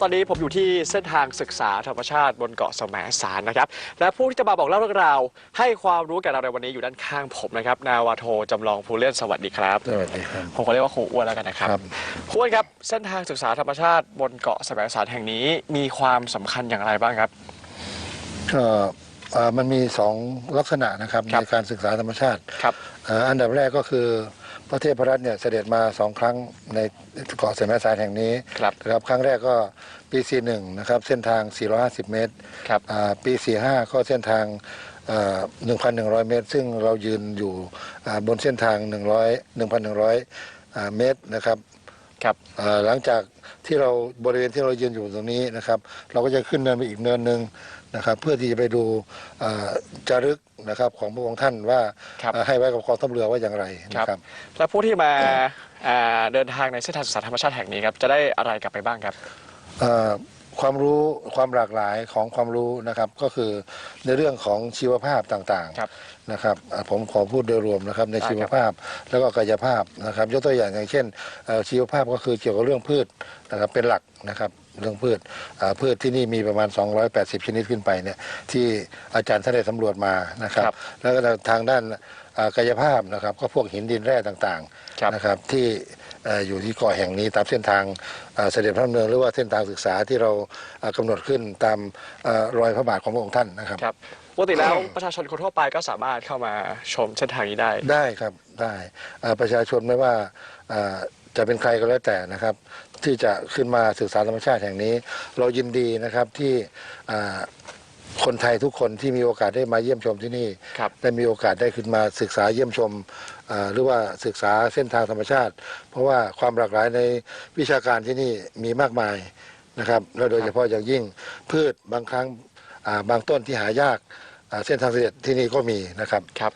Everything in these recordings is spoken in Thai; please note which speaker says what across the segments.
Speaker 1: คุณผู้ชมครับตอนนี้ผมอยู่ที่เส้นทางศึกษาธรรมชาติบนเกาะแสมสารนะครับ และผู้ที่จะมาบอกเล่าเรื่องราว ให้ความรู้กับเราในวันนี้อยู่ด้านข้างผมนะครับ นาวาโทจำลองภูเล่นสวัสดีครับ
Speaker 2: สวัสดีครับ
Speaker 1: ผมขอเรียกว่าครูอ้วนแล้วกันนะครับ
Speaker 2: ครับ
Speaker 1: ครูอ้วนครับ เส้นทางศึกษาธรรมชาติบนเกาะแสมสารแห่งนี้มีความสำคัญอย่างไรบ้างครับ
Speaker 2: ก็เอ่อมันมีสองลักษณะนะครับ
Speaker 1: ครับ
Speaker 2: ในการศึกษาธรรมชาติ
Speaker 1: ครับ
Speaker 2: เอ่ออันดับแรกก็คือ พระเทพรัตน์เนี่ยเสด็จมาสองครั้งในเกาะเสม็ดสายแห่งนี้
Speaker 1: ครับ
Speaker 2: นะครับครั้งแรกก็ปี 41 นะครับ เส้นทาง 450 เมตร
Speaker 1: ครับ
Speaker 2: อ่าปี 45 ก็เส้นทางเอ่อ1,100 เมตร ซึ่งเรายืนอยู่อ่าบนเส้นทาง 100 1,100อ่าเมตรนะครับ
Speaker 1: ครับ
Speaker 2: เอ่อหลังจากที่เราบริเวณที่เรายืนอยู่ตรงนี้นะครับ เราก็จะขึ้นเนินไปอีกเนินหนึ่ง นะครับเพื่อที่จะไปดูเอ่อจารึกนะครับของพระองค์ท่านว่า
Speaker 1: ครับ
Speaker 2: เอ่อให้ไว้กับกองทัพเรือว่าอย่างไรนะครับ
Speaker 1: และผู้ที่มาอ่าเดินทางในเส้นทางศึกษาธรรมชาติแห่งนี้ครับจะได้อะไรกลับไปบ้างครับ
Speaker 2: เอ่อ ความรู้ความหลากหลายของความรู้นะครับก็คือในเรื่องของชีวภาพต่าง
Speaker 1: ครับ
Speaker 2: ๆนะครับอะผมขอพูดโดยรวมนะครับใน
Speaker 1: ได้ครับ
Speaker 2: ชีวภาพแล้วก็กายภาพนะครับ ยกตัวอย่างอย่างเช่นเอ่อชีวภาพก็คือเกี่ยวกับเรื่องพืชนะครับเป็นหลักนะครับเรื่องพืชอ่าพืชที่นี่มีประมาณ 280 ชนิดขึ้นไปเนี่ยที่อาจารย์ท่านได้สำรวจมานะครับ
Speaker 1: ครับ
Speaker 2: แล้วก็ทางด้านอ่ากายภาพนะครับ ก็พวกหินดินแร่ต่าง
Speaker 1: ครับ
Speaker 2: ๆนะครับที่เอ่ออยู่ที่เกาะแห่งนี้ตามเส้นทางเอ่อเสด็จพระดำเนินหรือว่าเส้นทางศึกษาที่เราเอ่อกำหนดขึ้นตามเอ่อรอยพระบาทของพระองค์ท่านนะครับ
Speaker 1: ครับปกติแล้วประชาชนคนทั่วไปก็สามารถเข้ามาชมเส้นทางนี้ได้
Speaker 2: ได้ครับได้เอ่อประชาชนไม่ว่าเอ่อจะเป็นใครก็แล้วแต่นะครับ ที่จะขึ้นมาศึกษาธรรมชาติแห่งนี้ เรายินดีนะครับที่เอ่อ คนไทยทุกคนที่มีโอกาสได้มาเยี่ยมชมที่นี่
Speaker 1: ครับ
Speaker 2: ได้มีโอกาสได้ขึ้นมาศึกษาเยี่ยมชมเอ่อหรือว่าศึกษาเส้นทางธรรมชาติ เพราะว่าความหลากหลายในวิชาการที่นี่มีมากมายนะครับแล้วโดยเฉพาะอย่างยิ่งพืชบางครั้งอ่าบางต้นที่หายากอ่าเส้นทางเสด็จที่นี่ก็มีนะครับ
Speaker 1: ครับ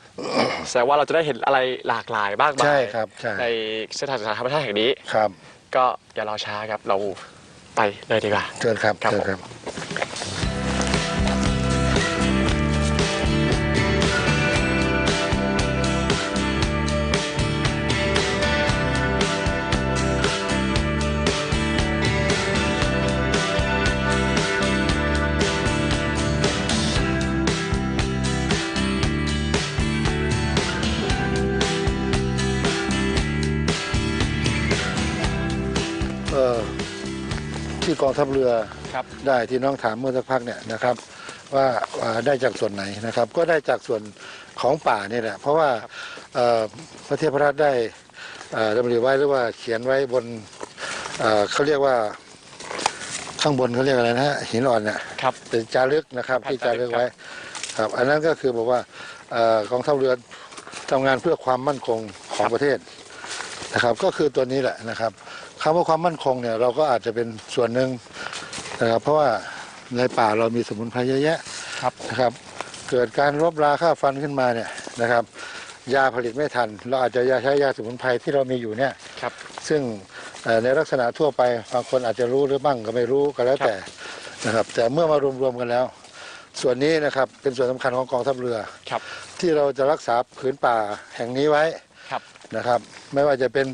Speaker 1: แสดงว่าเราจะได้เห็นอะไรหลากหลายมากมาย
Speaker 2: ใช่ครับใช่
Speaker 1: ในเส้นทางศึกษาธรรมชาติแห่งนี้
Speaker 2: ครับ
Speaker 1: ก็อย่ารอช้าครับเราไปเลยดีกว่า
Speaker 2: เชิญครับ
Speaker 1: ครับ
Speaker 2: เชิญ
Speaker 1: ผม
Speaker 2: ครับ กองทัพเรือ
Speaker 1: ครับ
Speaker 2: ได้ที่น้องถามเมื่อสักพักเนี่ยนะครับ ว่าอ่าได้จากส่วนไหนนะครับ ก็ได้จากส่วนของป่านี่แหละเพราะว่าเอ่อพระเทพรัตน์ได้เอ่อดำริไว้หรือว่าเขียนไว้บนเอ่อเขาเรียกว่าข้างบนเขาเรียกอะไรนะฮะหินอ่อนเนี่ย
Speaker 1: ครับ
Speaker 2: เป็นจารึกนะครับ
Speaker 1: ครับ
Speaker 2: ที่จารึก
Speaker 1: จารึก
Speaker 2: ไว้ครับ อันนั้นก็คือบอกว่าเอ่อกองทัพเรือทำงานเพื่อความมั่นคงของประเทศนะครับ ก็คือตัวนี้แหละนะครับ คำว่าความมั่นคงเนี่ยเราก็อาจจะเป็นส่วนหนึ่งนะครับเพราะว่าในป่าเรามีสมุนไพรเยอะแยะ
Speaker 1: ครับ
Speaker 2: นะครับเกิดการรบราฆ่าฟันขึ้นมาเนี่ยนะครับยาผลิตไม่ทัน เราอาจจะใช้ยาสมุนไพรที่เรามีอยู่เนี่ย
Speaker 1: ครับ
Speaker 2: ซึ่งเอ่อในลักษณะทั่วไปบางคนอาจจะรู้หรือบ้างก็ไม่รู้ก็แล้วแต่นะครับแต่เมื่อมารวมๆกันแล้ว ส่วนนี้นะครับเป็นส่วนสำคัญของกองทัพเรือ
Speaker 1: ครับ
Speaker 2: ที่เราจะรักษาผืนป่าแห่งนี้ไว้
Speaker 1: ครับ
Speaker 2: นะครับ ไม่ว่าจะเป็น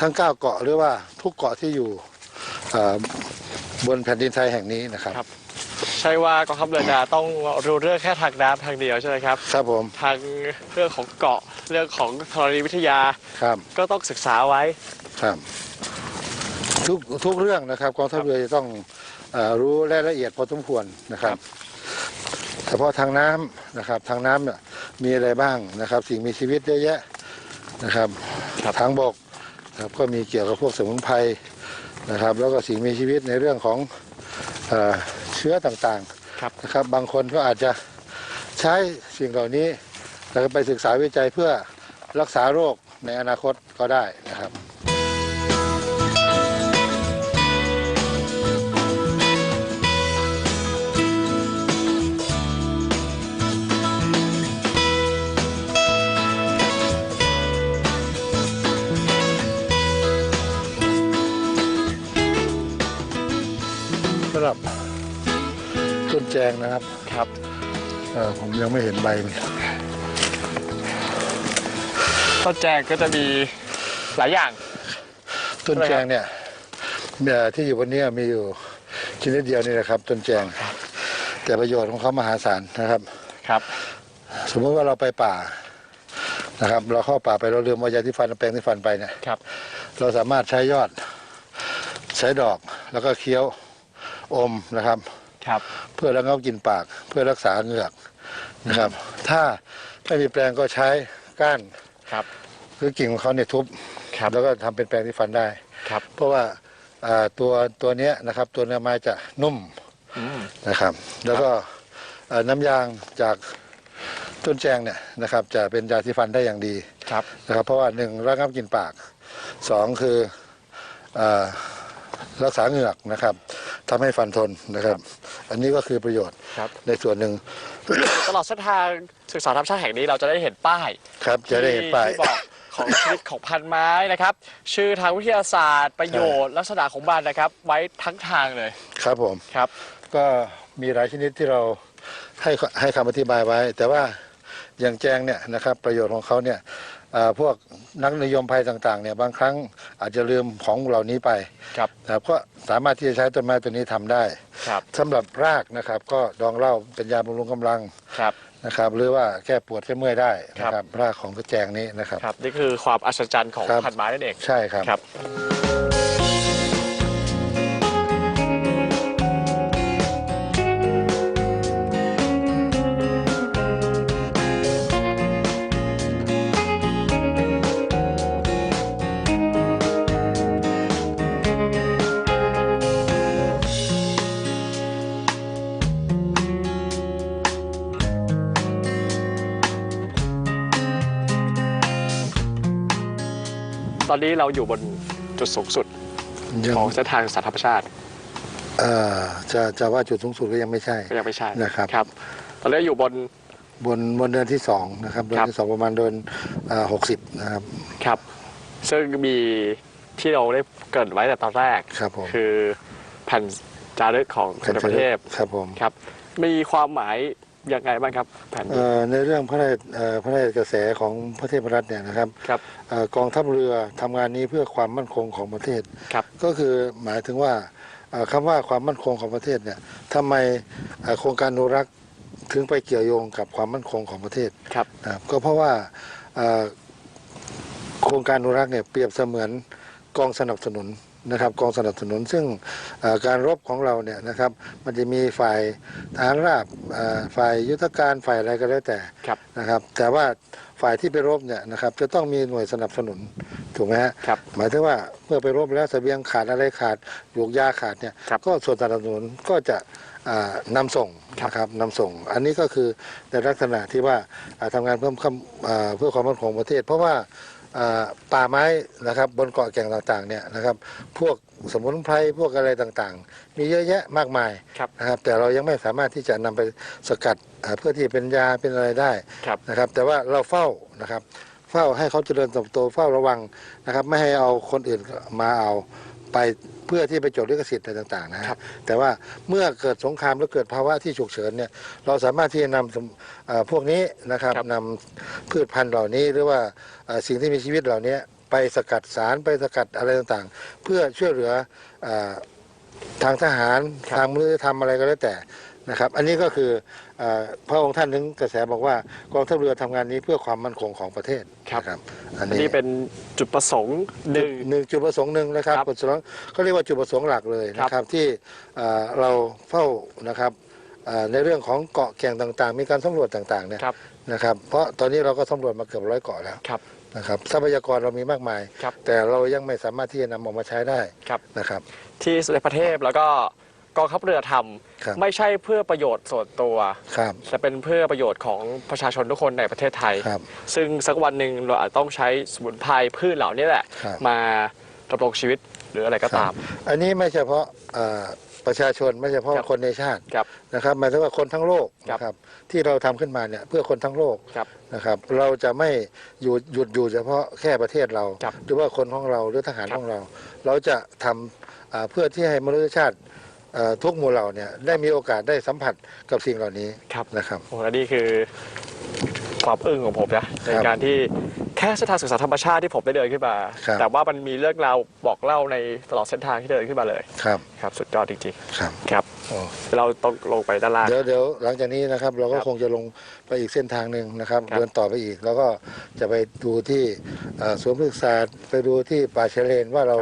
Speaker 2: ทั้งเก้าเกาะหรือว่าทุกเกาะที่อยู่เอ่อบนแผ่นดินไทยแห่งนี้นะครับ
Speaker 1: ครับ ใช่ว่ากองทัพเรือจะต้องรู้เรื่องแค่ทางน้ำทางเดียวใช่ไหมครับ
Speaker 2: ครับผม
Speaker 1: ทางเรื่องของเกาะเรื่องของธรณีวิทยา
Speaker 2: ครับ
Speaker 1: ก็ต้องศึกษาไว้
Speaker 2: ครับทุกทุกเรื่องนะครับกองทัพเรือจะต้องเออรู้รายละเอียดพอสมควรนะครับเฉพาะทางน้ำนะครับทางน้ำเนี่ยมีอะไรบ้างนะครับ สิ่งมีชีวิตเยอะแยะนะครับ
Speaker 1: ครับ
Speaker 2: ทางบกนะ ครับก็มีเกี่ยวกับพวกสมุนไพรนะครับ แล้วก็สิ่งมีชีวิตในเรื่องของเออเชื้อต่าง
Speaker 1: ครับ
Speaker 2: ๆนะครับ บางคนก็อาจจะใช้สิ่งเหล่านี้แล้วก็ไปศึกษาวิจัยเพื่อรักษาโรคในอนาคตก็ได้นะครับ นแจงนะครับ
Speaker 1: ครับ
Speaker 2: เอ่อผมยังไม่เห็นใบมัน
Speaker 1: ต้นแจงก็จะมีหลายอย่าง
Speaker 2: ต้นแจงเนี่ยเอ่อที่อยู่บนนี้มีอยู่ชนิดเดียวนี่แหละครับ ต้นแจง แต่ประโยชน์ของเขามหาศาลนะครับ
Speaker 1: ครับ
Speaker 2: สมมติว่าเราไปป่านะครับ เราเข้าป่าไปเราลืมเอายาที่ฟันเอาแปรงที่ฟันไปเนี่ย
Speaker 1: ครับ
Speaker 2: เราสามารถใช้ยอด ใช้ดอกแล้วก็เคี้ยวอมนะครับ
Speaker 1: ครับ
Speaker 2: เพื่อระงับกลิ่นปากเพื่อรักษาเหงือกนะครับ ถ้าไม่มีแปรงก็ใช้ก้าน
Speaker 1: ครับ
Speaker 2: หรือกิ่งของเขาเนี่ยทุบ
Speaker 1: ครับ
Speaker 2: แล้วก็ทำเป็นแปรงที่ฟันได้
Speaker 1: ครับ
Speaker 2: เพราะว่าอ่าตัวตัวเนี้ยนะครับ ตัวเนื้อไม้จะนุ่ม
Speaker 1: อืม
Speaker 2: นะครับ แล้วก็เอ่อน้ำยางจากต้นแจงเนี่ยนะครับ จะเป็นยาที่ฟันได้อย่างดี
Speaker 1: ครับ
Speaker 2: นะครับ เพราะว่าหนึ่งระงับกลิ่นปากสองคือเอ่อรักษาเหงือกนะครับทำให้ฟันทนนะครับ อันนี้ก็คือประโยชน์
Speaker 1: ครับ
Speaker 2: ในส่วนหนึ่ง
Speaker 1: ตลอดเส้นทางศึกษาธรรมชาติแห่งนี้เราจะได้เห็นป้าย
Speaker 2: ครับ จะได้เห็นป้าย
Speaker 1: ที่บอกของชนิดของพันไม้นะครับ ชื่อทางวิทยาศาสตร์ประโยชน์ ลักษณะของมันนะครับ ไว้ทั้งทางเลย
Speaker 2: ครับผม
Speaker 1: ครับ
Speaker 2: ก็มีหลายชนิดที่เราให้ให้คำอธิบายไว้ แต่ว่าอย่างแจงเนี่ยนะครับประโยชน์ของเขาเนี่ยอ่า พวกนักนิยมภัยต่างๆเนี่ยบางครั้งอาจจะลืมของเหล่านี้ไป
Speaker 1: ครับ
Speaker 2: นะครับก็สามารถที่จะใช้ต้นไม้ตัวนี้ทำได้
Speaker 1: ครับ
Speaker 2: สำหรับรากนะครับ ก็ดองเหล้าเป็นยาบำรุงกำลัง
Speaker 1: ครับ
Speaker 2: นะครับ หรือว่าแก้ปวดแก้เมื่อยได้นะค
Speaker 1: ครั
Speaker 2: รับบรากของกระแจงนี้นะครับ
Speaker 1: ครับ นี่คือความอัศจรรย์ของ
Speaker 2: ครับ
Speaker 1: พันไม้นั่นเอง
Speaker 2: ใช่ครับ
Speaker 1: ครับ อนนี้เราอยู่บนจุดสูงสุด
Speaker 2: ยัง
Speaker 1: ของเส้นทางสาธารณชาติ
Speaker 2: เอ่อจะจะว่าจุดสูงสุดก็ยังไม่ใช่
Speaker 1: ก็ยังไม่ใช่
Speaker 2: นะครับ
Speaker 1: ครับ ตอนนี้อยู่บน
Speaker 2: บนบนเดินที่สองนะครับเดิน
Speaker 1: ครับ
Speaker 2: ที่สองประมาณเดินหกสิบนะครับ
Speaker 1: ครับ ซึ่งมีที่เราได้เกริดไว้แต่ตอนแรก
Speaker 2: ครับผม
Speaker 1: คือแผ่นจารึกของสมเด็จพระเทพ
Speaker 2: ครับผม
Speaker 1: ครับ มีความหมาย ยังไงบ้างครับแผ่น
Speaker 2: เอ่
Speaker 1: นี้
Speaker 2: อในเรื่องพระราชเอ่อพระราชกระแสของพระเทพรัตน์เนี่ยนะครับ
Speaker 1: ครับ
Speaker 2: เอ่อกองทัพเรือทำงานนี้เพื่อความมั่นคงของประเทศ
Speaker 1: ครับ
Speaker 2: ก็คือหมายถึงว่าเอ่อคำว่าความมั่นคงของประเทศเนี่ยทำไมเอ่อโครงการอนุรักษ์ถึงไปเกี่ยวโยงกับความมั่นคงของประเทศ
Speaker 1: ครับ
Speaker 2: นะครับก็เพราะว่าเอ่อโครงการอนุรักษ์เนี่ยเปรียบเสมือนกองสนับสนุน นะครับกองสนับสนุนซึ่งเอ่อการรบของเราเนี่ยนะครับมันจะมีฝ่ายทหารราบเอ่อฝ่ายยุทธการฝ่ายอะไรก็แล้วแต่
Speaker 1: ครับ
Speaker 2: นะครับ แต่ว่าฝ่ายที่ไปรบเนี่ยนะครับจะต้องมีหน่วยสนับสนุนถูกไหมฮะ
Speaker 1: ครับ
Speaker 2: หมายถึงว่าเมื่อไปรบแล้วเสบียงขาดอะไรขาดหยวกยาขาดเนี่ย
Speaker 1: ครับ
Speaker 2: ก็ส่วนสนับสนุนก็จะอ่านำส่ง
Speaker 1: ครับ
Speaker 2: นะครับนำส่ง อันนี้ก็คือในลักษณะที่ว่าอ่าทำงานเพิ่มคำอ่าเพื่อความมั่นคงของประเทศ เพราะว่าอ่า ป่าไม้นะครับบนเกาะแก่งต่างๆเนี่ยนะครับพวกสมุนไพรพวกอะไรต่างๆ มีเยอะแยะมากมาย
Speaker 1: ครับ
Speaker 2: นะครับแต่เรายังไม่สามารถที่จะนำไปสกัดอ่าเพื่อที่เป็นยาเป็นอะไรได้
Speaker 1: ครับ
Speaker 2: นะครับแต่ว่าเราเฝ้านะครับเฝ้าให้เขาเจริญเติบโตเฝ้าระวังนะครับไม่ให้เอาคนอื่นมาเอา ไปเพื่อที่ไปจดลิขสิทธิ์อะไรต่างๆนะฮะ
Speaker 1: ครับ
Speaker 2: แต่ว่าเมื่อเกิดสงครามหรือเกิดภาวะที่ฉุกเฉินเนี่ยเราสามารถที่จะนำสมเอ่อพวกนี้นะครับ
Speaker 1: ครับ
Speaker 2: นำพืชพันธุ์เหล่านี้หรือว่าเอ่อสิ่งที่มีชีวิตเหล่านี้ไปสกัดสารไปสกัดอะไรต่างๆ เพื่อช่วยเหลือเอ่อทางทหาร
Speaker 1: ครับ
Speaker 2: ทางมนุษยธรรมอะไรก็แล้วแต่นะครับ อันนี้ก็คือเอ่อ พระองค์ท่านถึงกระแสบอกว่ากองทัพเรือทำงานนี้เพื่อความมั่นคงของประเทศ
Speaker 1: ครับ
Speaker 2: นะครับอัน
Speaker 1: อัน
Speaker 2: นี้
Speaker 1: นี้เป็นจุดประสงค์หนึ่ง
Speaker 2: หนึ่งจุดประสงค์หนึ่งนะครับ
Speaker 1: ครับ
Speaker 2: จุดประสงค์เขาเรียกว่าจุดประสงค์หลักเลยนะค
Speaker 1: ครั
Speaker 2: รับบที่เอ่อเราเฝ้านะครับเอ่อในเรื่องของเกาะแก่งต่างๆ มีการสำรวจต่างๆเนี่ย
Speaker 1: ครับ
Speaker 2: นะครับเพราะตอนนี้เราก็สำรวจมาเกือบร้อยเกาะแล้ว
Speaker 1: ครับ
Speaker 2: นะครับทรัพยากรเรามีมากมาย
Speaker 1: ครับ
Speaker 2: แต่เรายังไม่สามารถที่จะนำออกมาใช้ได้
Speaker 1: ครับ
Speaker 2: นะครับ
Speaker 1: ที่สมเด็จพระเทพแล้วก็ กองทัพเรือท
Speaker 2: ครับำ
Speaker 1: ไม่ใช่เพื่อประโยชน์ส่วนตัว
Speaker 2: ครับ
Speaker 1: แต่เป็นเพื่อประโยชน์ของประชาชนทุกคนในประเทศไทย
Speaker 2: ครับ
Speaker 1: ซึ่งสักวันหนึ่งเราอาจต้องใช้สมุนไพรพืชเหล่านี้แหละ
Speaker 2: ครับ
Speaker 1: มาดำรงชีวิตหรืออะไรก็ตาม
Speaker 2: อันนี้ไม่เฉพาะเอ่อประชาชนไม่เฉพาะ
Speaker 1: ครับ
Speaker 2: คนในชาติ
Speaker 1: ครับ
Speaker 2: นะครับหมายถึงว่าคนทั้งโลก
Speaker 1: ครับ
Speaker 2: นะครับที่เราทำขึ้นมาเนี่ยเพื่อคนทั้งโลก
Speaker 1: ครับ
Speaker 2: นะครับ เราจะไม่หยุดหยุดอยู่เฉพาะแค่ประเทศเรา
Speaker 1: ครับ
Speaker 2: หรือว่าคนของเราหรือทหาร
Speaker 1: ครับ
Speaker 2: ของเรา เราจะทำอ่าเพื่อที่ให้มนุษยชาติเอ่อ ทุกหมู่เหล่าเนี่ยได้มีโอกาสได้สัมผัสกับสิ่งเหล่านี้
Speaker 1: ครับ
Speaker 2: นะครับ
Speaker 1: โอ้และนี่คือความอึ้งของผมนะใน
Speaker 2: ครับ
Speaker 1: การที่ แค่ค่เส้นทางศึกษาธรรมชาติที่ผมได้เดินขึ้นมา
Speaker 2: ครับ
Speaker 1: แต่ว่ามันมีเรื่องราวบอกเล่าในตลอดเส้นทางที่เดินขึ้นมาเลย
Speaker 2: ครับ
Speaker 1: ครับ สุดยอดจริง
Speaker 2: ครับ
Speaker 1: ๆ ครับ
Speaker 2: โอ้
Speaker 1: เราต้องลงไปด้านล่าง
Speaker 2: เดี๋ยวเดี๋ยวหลังจากนี้นะครับ เราก็
Speaker 1: ครับ
Speaker 2: คงจะลงไปอีกเส้นทางหนึ่งนะครับ
Speaker 1: ครับ
Speaker 2: เดินต่อไปอีก แล้วก็จะไปดูที่เอ่อสวนพฤกษศาสตร์ไปดูที่ป่าชายเลนว่าเรา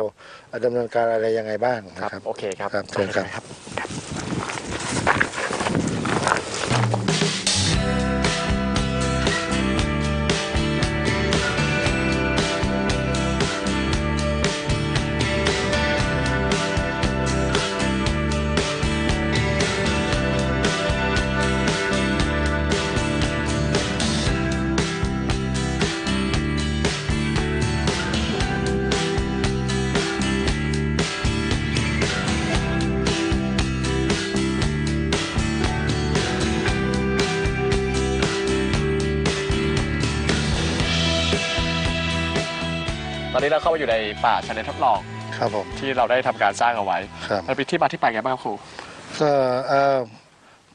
Speaker 2: ดำเนินการอะไรยังไงบ้าง
Speaker 1: ครับ
Speaker 2: นะครับ
Speaker 1: โอเคครับ
Speaker 2: ครับเชิญครับ
Speaker 1: ครับ อนนี้เราเข้ามาอยู่ในป่าชายเลนทดลอง
Speaker 2: ครับผม
Speaker 1: ที่เราได้ทำการสร้างเอาไว้
Speaker 2: ครับ
Speaker 1: มันเป็นที่มาที่ไปไงบ้างครับครู
Speaker 2: ก็เอ่อ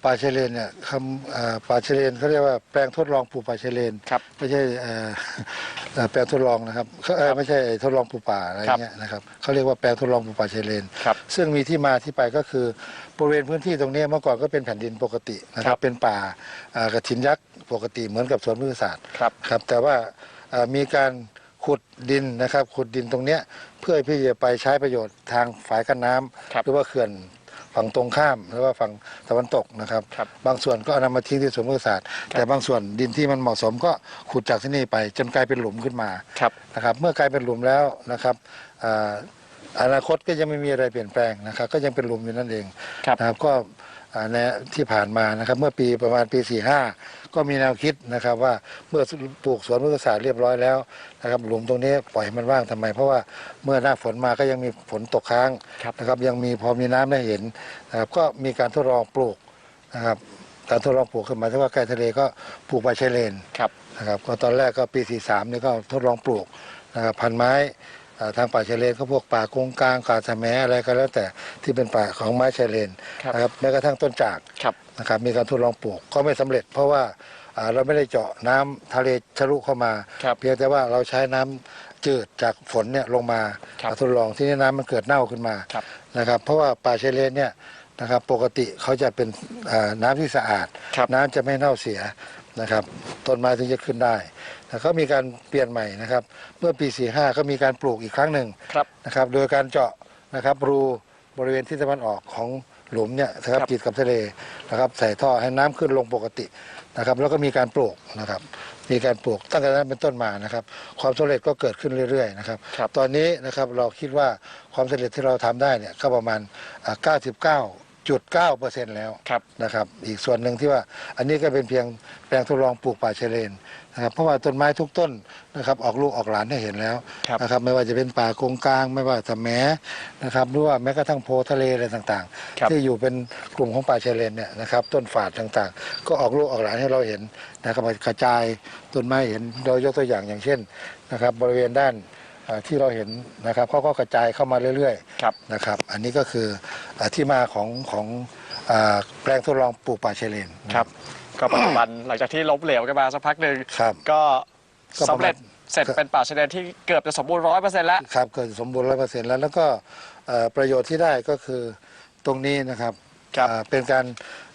Speaker 2: ป่าชายเลนเนี่ยคำเอ่อป่าชายเลนเขาเรียกว่าแปลงทดลองปลูกป่าชายเลน
Speaker 1: ครับ
Speaker 2: ไม่ใช่เอ่อเอ่อแปลงทดลองนะครับเขาเอ่อ
Speaker 1: ครับ
Speaker 2: ไม่ใช่ทดลองปลูกป่าอะไรเงี้ยนะครับเขาเรียกว่าแปลงทดลองปลูกป่าชายเลน
Speaker 1: ครับ
Speaker 2: ซึ่งมีที่มาที่ไปก็คือบริเวณพื้นที่ตรงนี้เมื่อก่อนก็เป็นแผ่นดินปกตินะค
Speaker 1: ครั
Speaker 2: รับบ เป็นป่าอ่ากระถินยักษ์ปกติเหมือนกับสวนพฤกษศาสตร์
Speaker 1: ครับ
Speaker 2: ครับแต่ว่าอ่ามีการ ขุดดินนะครับ ขุดดินตรงเนี้ยเพื่อที่จะไปใช้ประโยชน์ทางฝายกันน้ำ
Speaker 1: ครับ
Speaker 2: หรือว่าเขื่อนฝั่งตรงข้ามหรือว่าฝั่งตะวันตกนะครับ
Speaker 1: ครับ
Speaker 2: บางส่วนก็เอานำมาทิ้งที่สวนพฤกษศาสตร์แต่บางส่วนดินที่มันเหมาะสมก็ขุดจากที่นี่ไป จนกลายเป็นหลุมขึ้นมา
Speaker 1: ครับ
Speaker 2: นะครับ เมื่อกลายเป็นหลุมแล้วนะครับอ่าอนาคตก็ยังไม่มีอะไรเปลี่ยนแปลงนะครับ ก็ยังเป็นหลุมอยู่นั่นเอง
Speaker 1: ครับ
Speaker 2: นะครับก็อ่า ในที่ผ่านมานะครับเมื่อปีประมาณปี 45 ก็มีแนวคิดนะครับว่าเมื่อปลูกสวนพฤกษศาสตร์เรียบร้อยแล้วนะครับหลุมตรงนี้ปล่อยให้มันว่างทำไม เพราะว่าเมื่อหน้าฝนมาก็ยังมีฝนตกค้างนะครับยังมีพอมีน้ำได้เห็นนะครับก็มีการทดลองปลูกนะครับการทดลองปลูกขึ้นมาที่ว่าใกล้ทะเลก็ปลูกใบชายเลนนะครับก็ตอนแรกก็ปี 43นี่ก็ทดลองปลูกนะครับพันไม้ ทางป่าชายเลนก็พวกป่ากงกลางป่าสะแหมอะไรก็แล้วแต่ที่เป็นป่าของไม้ชายเลน
Speaker 1: ครับ
Speaker 2: นะครับแม้กระทั่งต้นจาก
Speaker 1: ครับ
Speaker 2: นะครับมีการทดลองปลูกก็ไม่สำเร็จ เพราะว่าอ่าเราไม่ได้เจาะน้ำทะเลทะลุเข้ามา
Speaker 1: ครับ
Speaker 2: เพียงแต่ว่าเราใช้น้ำจืดจากฝนเนี่ยลงมา
Speaker 1: ครับ
Speaker 2: ทดลองที่นี่น้ำมันเกิดเน่าขึ้นมา
Speaker 1: ครับ
Speaker 2: นะครับเพราะว่าป่าชายเลนเนี่ยนะครับปกติเขาจะเป็นอ่าน้ำที่สะอาด
Speaker 1: ครับ
Speaker 2: น้ำจะไม่เน่าเสีย นะครับต้นไม้ถึงจะขึ้นได้แล้วก็มีการเปลี่ยนใหม่นะครับ เมื่อปี 45 ก็มีการปลูกอีกครั้งหนึ่ง
Speaker 1: ครับ
Speaker 2: นะครับ โดยการเจาะนะครับรูบริเวณที่ตะวันออกของหลุมเนี่ยนะครับ
Speaker 1: ครับ
Speaker 2: ติดกับทะเลนะครับใส่ท่อให้น้ำขึ้นลงปกตินะครับ แล้วก็มีการปลูกนะครับ มีการปลูกตั้งแต่นั้นเป็นต้นมานะครับ ความสำเร็จก็เกิดขึ้นเรื่อยๆนะครับ
Speaker 1: ครับ
Speaker 2: ตอนนี้นะครับเราคิดว่าความสำเร็จที่เราทำได้เนี่ยก็ประมาณอ่า 99.9%แล้ว
Speaker 1: ครับ
Speaker 2: นะครับ อีกส่วนหนึ่งที่ว่าอันนี้ก็เป็นเพียงแปลงทดลองปลูกป่าชายเลนนะครับเพราะว่าต้นไม้ทุกต้นนะครับออกลูกออกหลานให้เห็นแล้ว
Speaker 1: ครับ
Speaker 2: นะครับไม่ว่าจะเป็นป่ากงกลาง ไม่ว่าสะแหมนะครับหรือว่าแม้กระทั่งโพทะเลอะไรต่าง
Speaker 1: ครับ
Speaker 2: ๆ ที่อยู่เป็นกลุ่มของป่าชายเลนเนี่ยนะครับต้นฝาดต่างๆ ก็ออกลูกออกหลานให้เราเห็นนะครับกระจายต้นไม้เห็นโดยยกตัวอย่างอย่างเช่นนะครับบริเวณด้านอ่า ที่เราเห็นนะครับเขาก็กระจายเข้ามาเรื่อยๆ
Speaker 1: ครับ
Speaker 2: นะครับ อันนี้ก็คืออาที่มาของของอาแปลงทดลองปลูกป่าชายเลน
Speaker 1: ครับก็ปัจจุบันหลังจากที่ล้มเหลวกันมาสักพักหนึ่ง
Speaker 2: ครับ
Speaker 1: ก็
Speaker 2: ก็ประมาณ
Speaker 1: สำเร็จเสร็จเป็นป่าชายเลนที่เกือบจะสมบูรณ์ร้อยเปอร์เซ็นต์แล้ว
Speaker 2: ครับเกิดสมบูรณ์ร้อยเปอร์เซ็นต์แล้วแล้วก็เอ่อประโยชน์ที่ได้ก็คือตรงนี้นะครับ
Speaker 1: ครับ
Speaker 2: อ่าเป็นการ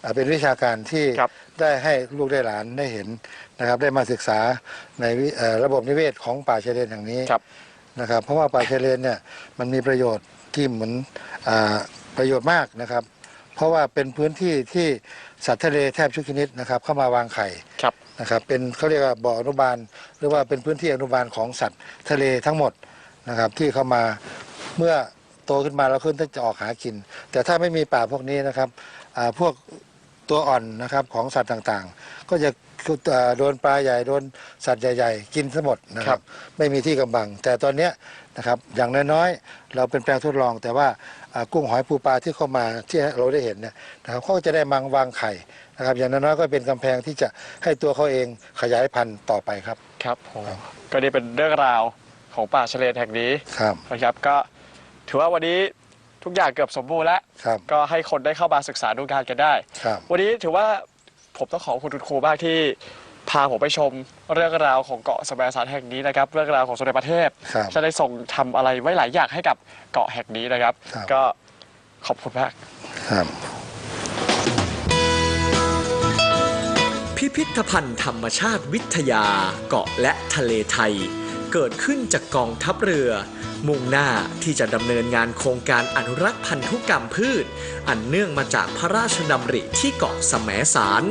Speaker 2: อ่าเป็นวิชาการที่
Speaker 1: ครับ
Speaker 2: ได้ให้ลูกได้หลานได้เห็นนะครับ ได้มาศึกษาในวิเอ่อระบบนิเวศของป่าชายเลนอย่างนี้
Speaker 1: ครับ
Speaker 2: นะครับ เพราะว่าป่าชายเลนเนี่ยมันมีประโยชน์ที่เหมือนอาประโยชน์มากนะครับ เพราะว่าเป็นพื้นที่ที่สัตว์ทะเลแทบทุกชนิดนะครับ เข้ามาวางไข่
Speaker 1: ครับ
Speaker 2: นะครับ เป็นเขาเรียกว่าบ่ออนุบาล หรือว่าเป็นพื้นที่อนุบาลของสัตว์ทะเลทั้งหมดนะครับ ที่เข้ามาเมื่อโตขึ้นมาแล้วขึ้นจะออกหากิน แต่ถ้าไม่มีป่าพวกนี้นะครับอ่าพวก ตัวอ่อนนะครับของสัตว์ต่างๆ ก็จะอ่าโดนปลาใหญ่โดนสัตว์ใหญ่ ๆ กินทั้งหมดนะค
Speaker 1: ครั
Speaker 2: รับบไม่มีที่กำบัง แต่ตอนเนี้ยนะครับอย่างน้อยๆ เราเป็นแปลงทดลอง แต่ว่าอ่ากุ้งหอยปูปลาที่เข้ามาที่เราได้เห็นเนี่ยนะครับเขาก็จะได้มังวางไข่นะครับอย่างน้อยๆก็เป็นกำแพงที่จะให้ตัวเขาเองขยายพันธุ์ต่อไปครับ
Speaker 1: ครับโอ้ก็นี่เป็นเรื่องราวของป่าชายเลนแห่งนี้
Speaker 2: ครับ
Speaker 1: นะครับก็ถือว่าวันนี้ ทุกอย่างเกือบสมบูรณ์แล้ว
Speaker 2: ครับ
Speaker 1: ก็ให้คนได้เข้ามาศึกษาดูงานกันได้
Speaker 2: ครับ
Speaker 1: วันนี้ถือว่าผมต้องขอบคุณคุณครูมากที่พาผมไปชมเรื่องราวของเกาะสมสารแห่งนี้นะครับ เรื่องราวของสมเด็จพระเทพ
Speaker 2: ครับ
Speaker 1: จะได้ส่งทำอะไรไว้หลายอย่างให้กับเกาะแห่งนี้นะครับ
Speaker 2: ครับ
Speaker 1: ก็ขอบคุณมาก
Speaker 2: ครับ
Speaker 3: พิพิธภัณฑ์ธรรมชาติวิทยาเกาะและทะเลไทย เกิดขึ้นจากกองทัพเรือ มุ่งหน้าที่จะดำเนินงานโครงการอนุรักษ์พันธุกรรมพืช อันเนื่องมาจากพระราชดำริที่เกาะสมสาร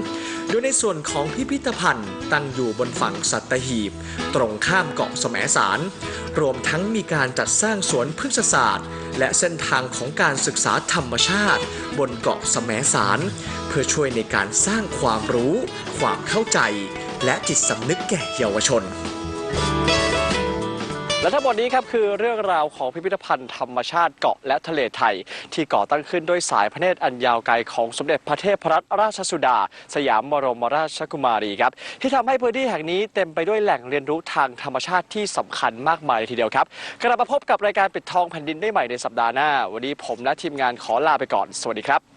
Speaker 3: โดยในส่วนของพิพิธภัณฑ์ตั้งอยู่บนฝั่งสัตหีบ ตรงข้ามเกาะสมสาร รวมทั้งมีการจัดสร้างสวนพฤกษศาสตร์ และเส้นทางของการศึกษาธรรมชาติ บนเกาะสมสาร เพื่อช่วยในการสร้างความรู้ ความเข้าใจและจิตสำนึกแก่เยาวชน
Speaker 1: และทั้งหมดนี้ครับคือเรื่องราวของพิพิธภัณฑ์ธรรมชาติเกาะและทะเลไทย ที่ก่อตั้งขึ้นด้วยสายพระเนตรอันยาวไกลของสมเด็จพระเทพรัตนราชสุดา สยามบรมราชกุมารีครับที่ทำให้พื้นที่แห่งนี้เต็มไปด้วยแหล่งเรียนรู้ทางธรรมชาติที่สำคัญมากมายเลยทีเดียวครับกลับมาพบกับรายการปิดทองแผ่นดินได้ใหม่ในสัปดาห์หน้า วันนี้ผมและทีมงานขอลาไปก่อน สวัสดีครับ